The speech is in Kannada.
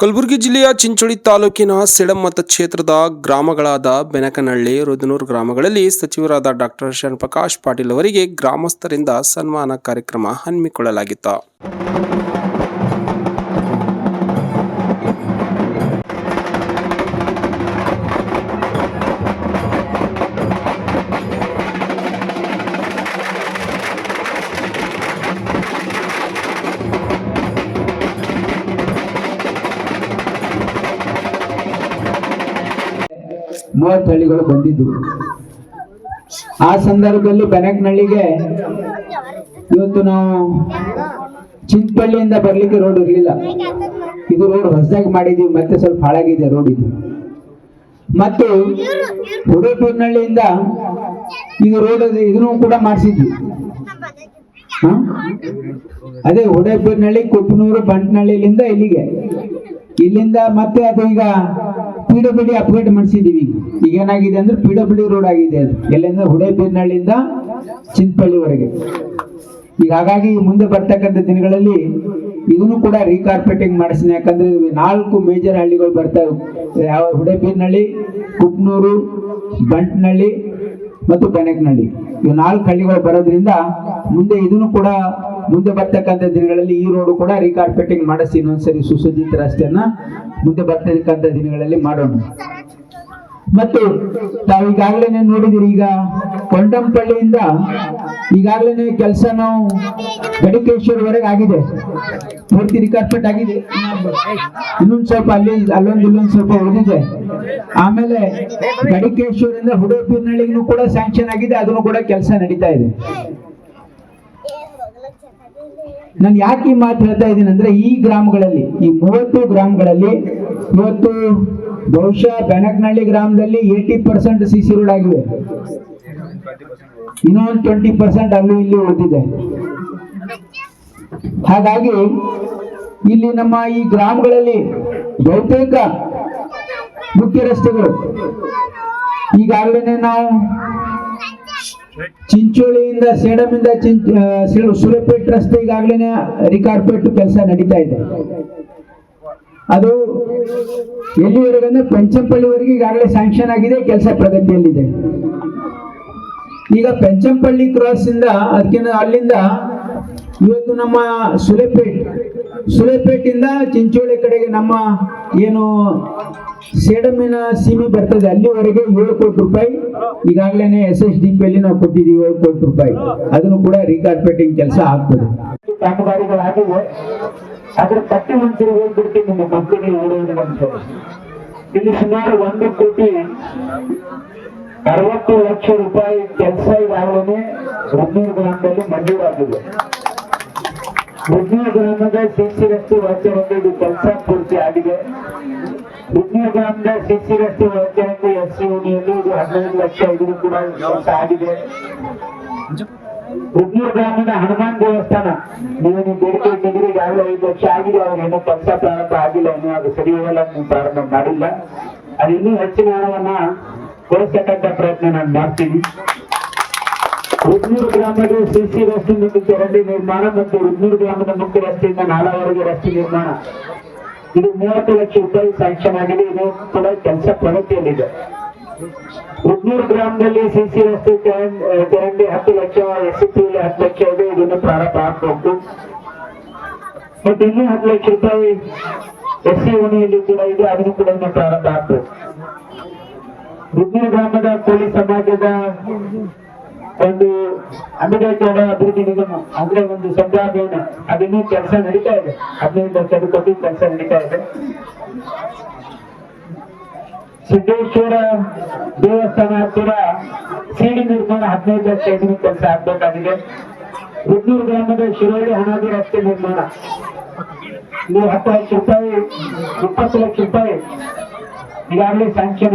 ಕಲಬುರಗಿ ಜಿಲ್ಲೆಯ ಚಿಂಚೋಳಿ ತಾಲೂಕಿನ ಸಿಡಂ ಮತಕ್ಷೇತ್ರದ ಗ್ರಾಮಗಳಾದ ಬೆನಕನಹಳ್ಳಿ, ರುದನೂರು ಗ್ರಾಮಗಳಲ್ಲಿ ಸಚಿವರಾದ ಡಾಕ್ಟರ್ ಶರಣಪ್ರಕಾಶ್ ಪಾಟೀಲ್ ಅವರಿಗೆ ಗ್ರಾಮಸ್ಥರಿಂದ ಸನ್ಮಾನ ಕಾರ್ಯಕ್ರಮ ಹಮ್ಮಿಕೊಳ್ಳಲಾಗಿತ್ತು. ಮೂವತ್ತು ಹಳ್ಳಿಗಳು ಬಂದಿದ್ದು. ಆ ಸಂದರ್ಭದಲ್ಲಿ ಬೆನಕನಹಳ್ಳಿಗೆ ಇವತ್ತು ನಾವು ಚಿಂತಪಳ್ಳಿಯಿಂದ ಬರ್ಲಿಕ್ಕೆ ರೋಡ್ ಇರಲಿಲ್ಲ. ಇದು ರೋಡ್ ಹೊಸದಾಗಿ ಮಾಡಿದೀವಿ ಮತ್ತೆ ಸ್ವಲ್ಪ ಹಾಳಾಗಿದೆ ರೋಡ್ ಇದು. ಮತ್ತು ಹುಡುಗನಹಳ್ಳಿಯಿಂದ ಇದು ರೋಡ್ ಇದನ್ನು ಕೂಡ ಮಾಡಿಸಿದ್ವಿ? ಅದೇ ಹುಡೇಪುರ್ನಹಳ್ಳಿ ಕುಪ್ಪನೂರು ಬಂಟ್ನಹಳ್ಳಿಲಿಂದ ಇಲ್ಲಿಗೆ. ಇಲ್ಲಿಂದ ಮತ್ತೆ ಅದು ಈಗ ಪಿ ಡಬ್ಲ್ಯೂ ಡಿ ಅಪ್ಗ್ರೇಡ್ ಮಾಡಿಸಿದೀವಿ. ಈಗ ಏನಾಗಿದೆ ಅಂದ್ರೆ ಪಿ ಡಬ್ಲ್ಯೂ ಡಿ ರೋಡ್ ಆಗಿದೆ ಅದು. ಎಲ್ಲಿಂದ? ಹುಡೇಬೀರ್ನಹಳ್ಳಿಯಿಂದ ಚಿಂತಪಳ್ಳಿವರೆಗೆ ಈಗ ಹಾಗಾಗಿ ಮುಂದೆ ಬರ್ತಕ್ಕಂಥ ದಿನಗಳಲ್ಲಿ ಇದನ್ನು ಕೂಡ ರೀಕಾರ್ಪೆಟಿಂಗ್ ಮಾಡಿಸ್ತೀನಿ. ಯಾಕಂದ್ರೆ ನಾಲ್ಕು ಮೇಜರ್ ಹಳ್ಳಿಗಳು ಬರ್ತಾವೆ ಯಾವ ಹುಡೇಬೀರ್ನಹಳ್ಳಿ ಕುಪ್ನೂರು ಬಂಟ್ನಹಳ್ಳಿ ಮತ್ತು ಬೆನಕ್ನಹಳ್ಳಿ ಇವು ನಾಲ್ಕು ಹಳ್ಳಿಗಳು ಬರೋದ್ರಿಂದ ಮುಂದೆ ಇದನ್ನು ಕೂಡ ಮುಂದೆ ಬರ್ತಕ್ಕಂಥ ದಿನಗಳಲ್ಲಿ ಈ ರೋಡ್ ಕೂಡ ರೀಕಾರ್ಪೆಟಿಂಗ್ ಮಾಡಿಸಿ ಇನ್ನೊಂದ್ಸರಿ ಸುಸಜ್ಜಿತ ರಸ್ತೆಯನ್ನ ಮುಂದೆ ಬರ್ತಕ್ಕಂಥ ದಿನಗಳಲ್ಲಿ ಮಾಡೋಣ. ಮತ್ತು ತಾವು ಈಗಾಗಲೇ ನೋಡಿದಿರಿ ಈಗ ಕೊಂಡಂಪಳ್ಳಿಯಿಂದ ಈಗಾಗಲೇ ಕೆಲಸ ನಾವು ಗಡಿಕೇಶ್ವರವರೆಗೆ ಆಗಿದೆ. ಪೂರ್ತಿ ರಿಕಾರ್ಪೆಟ್ ಆಗಿದೆ. ಇನ್ನೊಂದು ಸ್ವಲ್ಪ ಅಲ್ಲಿ, ಅಲ್ಲೊಂದು ಇಲ್ಲೊಂದು ಸ್ವಲ್ಪ ಉಳಿದಿದೆ. ಆಮೇಲೆ ಗಡಿಕೇಶ್ವರಿಂದ ಹುಡುಪಿನಹಳ್ಳಿಗೂ ಕೂಡ ಸ್ಯಾಂಕ್ಷನ್ ಆಗಿದೆ. ಅದನ್ನು ಕೂಡ ಕೆಲಸ ನಡೀತಾ ಇದೆ. ನಾನು ಯಾಕೆ ಈ ಮಾತು ಹೇಳ್ತಾ ಇದ್ದೀನಿ ಅಂದ್ರೆ ಈ ಗ್ರಾಮಗಳಲ್ಲಿ, ಈ ಮೂವತ್ತು ಗ್ರಾಮಗಳಲ್ಲಿ ಇವತ್ತು ಬಹುಶಃ ಬೆನಕನಹಳ್ಳಿ ಗ್ರಾಮದಲ್ಲಿ eighty percent C C road ಆಗಿವೆ. ಇನ್ನೊಂದು ಟ್ವೆಂಟಿ ಪರ್ಸೆಂಟ್ ಅಲ್ಲೂ ಇಲ್ಲಿ ಉಳಿದಿದೆ. ಹಾಗಾಗಿ ಇಲ್ಲಿ ನಮ್ಮ ಈ ಗ್ರಾಮಗಳಲ್ಲಿ ಬಹುತೇಕ ಮುಖ್ಯ ರಸ್ತೆಗಳು ಈಗಾಗಲೇ ನಾವು ಚಿಂಚೋಳಿಯಿಂದ ಸೇಡಮಿಂದ ಸುರಪೇಟ್ ರಸ್ತೆ ಈಗಾಗಲೇ ರಿಕಾರ್ಪೇಟ್ ಕೆಲಸ ನಡೀತಾ ಇದೆ. ಅದು ಎಲ್ಲಿವರೆಗೆ ಅಂದ್ರೆ ಪಂಚಂಪಳ್ಳಿವರೆಗೆ ಈಗಾಗಲೇ ಸ್ಯಾಂಕ್ಷನ್ ಆಗಿದೆ, ಕೆಲಸ ಪ್ರಗತಿಯಲ್ಲಿದೆ. ಈಗ ಪಂಚಂಪಳ್ಳಿ ಕ್ರಾಸ್ ಇಂದ ಅದಕ್ಕಿಂತ ಅಲ್ಲಿಂದ ಇವತ್ತು ನಮ್ಮ ಸುಲೆಪೇಟ್ ಸುಲೆಪೇಟ್ ಇಂದ ಚಿಂಚೋಳಿ ಕಡೆಗೆ ನಮ್ಮ ಏನು ಸೇಡಮಿನ ಸೀಮೆ ಬರ್ತದೆ, ಅಲ್ಲಿವರೆಗೆ ಏಳು ಕೋಟಿ ರೂಪಾಯಿ. ಈಗಾಗಲೇ ಎಸ್ ಎಸ್ ಡಿ ಪಿಯಲ್ಲಿ ನಾವು ಕೊಟ್ಟಿದ್ದೀವಿ ಏಳು ಕೋಟಿ ರೂಪಾಯಿ. ಅದನ್ನು ಕೂಡ ರೀಕಾರ್ಪೇಟಿಂಗ್ ಕೆಲಸ ಆಗ್ತದೆ. ಅದ್ರ ಪಟ್ಟಿ ಮಂತ್ರಿ ಹೋಗ್ಬಿಟ್ಟು ನಿಮ್ಮ ಕಂಪನಿ ಓಡೋದು ಇಲ್ಲಿ ಸುಮಾರು ಒಂದು ಕೋಟಿ ಅರವತ್ತು ಲಕ್ಷ ರೂಪಾಯಿ ಕೆಲಸ ಈಗಾಗಲೇ ಹುಡ್ನೂರು ಗ್ರಾಮದಲ್ಲಿ ಮಂಜೂರಾಗಿದೆ. ಹುಡ್ನೂರು ಗ್ರಾಮದ ಸಿಸಿ ರಸ್ತೆ ವಾಚನಕ್ಕೆ ಇದು ಕೆಲಸ ಪೂರ್ತಿ ಆಗಿದೆ. ಹುಡ್ನೂರು ಗ್ರಾಮದ ಸಿಸಿ ವೈದ್ಯರಂಗ ಎಸ್ ಸಿ ಇದು ಹದಿನೈದು ಲಕ್ಷ ಇದನ್ನು ಕೂಡ ಕೆಲಸ ಆಗಿದೆ. ಉದ್ಯೋಗ ಹನುಮಾನ್ ದೇವಸ್ಥಾನ, ನೀವು ನೀವು ಬೇಡಿಕೆ ಇಟ್ಟಿದ್ರೆ ಈಗಾಗಲೇ ಐದು ಲಕ್ಷ ಆಗಿದೆ, ಅವ್ರಿಗೆ ಏನೋ ಕೆಲಸ ಪ್ರಾರಂಭ ಆಗಿಲ್ಲ, ಇನ್ನೂ ಅದು ಸರಿ ಹೋಗಲ್ಲ ನೀವು ಪ್ರಾರಂಭ ಮಾಡಿಲ್ಲ. ಅದು ಇನ್ನೂ ಹೆಚ್ಚಿನ ಹಣವನ್ನ ಕೊಡಿಸ್ತಕ್ಕಂಥ ಪ್ರಯತ್ನ ನಾನು ಮಾಡ್ತೀನಿ. ರುದ್ನೂರು ಗ್ರಾಮದ ಸಿಸಿ ರಸ್ತೆ ಮತ್ತು ಚರಂಡಿ ನಿರ್ಮಾಣ ಮತ್ತು ರುದ್ನೂರು ಗ್ರಾಮದ ಮುಖ್ಯ ರಸ್ತೆಯಿಂದ ನಾಲಾವರೆಗೆ ರಸ್ತೆ ನಿರ್ಮಾಣ. ಇದು ಮೂವತ್ತು ಲಕ್ಷ ರೂಪಾಯಿ ಸ್ಯಾಂಕ್ಷನ್ ಆಗಿದೆ ಇದು ಕೂಡ ಕೆಲಸ ಪ್ರಗತಿಯಲ್ಲಿದೆ ರುದ್ನೂರು ಗ್ರಾಮದಲ್ಲಿ ಸಿಸಿ ರಸ್ತೆ ಚರಂಡ್- ಹತ್ತು ಲಕ್ಷ, ಎಸ್ ಸಿ ಹತ್ತು ಲಕ್ಷ ಇದೆ. ಇದನ್ನು ಪ್ರಾರಂಭ ಆಗಬಹುದು ಮತ್ತೆ ಇನ್ನೂ ಹತ್ತು ಲಕ್ಷ ರೂಪಾಯಿ ಎಸ್ ಸಿ ಓಣಿಯಲ್ಲಿ ಕೂಡ ಇದೆ. ಅದನ್ನು ಕೂಡ ಇನ್ನು ಪ್ರಾರಂಭ ಆಗ್ತದೆ ರುದ್ನೂರು ಗ್ರಾಮದ ಕೋಲಿ ಸಮಾಜದ ಒಂದು ಅಂಬೇಡ್ಕರ್ ಅಭಿವೃದ್ಧಿ ನಿಗಮ, ಅಂದ್ರೆ ಒಂದು ಸಂಘಾಭವನ ಅದನ್ನೂ ಕೆಲಸ ನಡೀತಾ ಇದೆ. ಹದಿನೈದು ಲಕ್ಷ ಕೊಟ್ಟು ಕೆಲಸ ನಡೀತಾ ಇದೆ. ಸಿದ್ದೇಶ್ವರ ದೇವಸ್ಥಾನ ಹತ್ತಿರ ಸಿಡಿ ನಿರ್ಮಾಣ ಹದಿನೈದು ಲಕ್ಷ ಇದನ್ನು ಕೆಲಸ ಆಗ್ಬೇಕಾಗಿದೆ. ರುದ್ನೂರು ಗ್ರಾಮದ ಶಿರೋಳಿ ಹಣಾದಿ ರಸ್ತೆ ನಿರ್ಮಾಣ. ನೀವು ಹತ್ತು ಲಕ್ಷ ರೂಪಾಯಿ, ಇಪ್ಪತ್ತು ಲಕ್ಷ ರೂಪಾಯಿ ಈಗಾಗಲೇ ಸ್ಯಾಂಕ್ಷನ್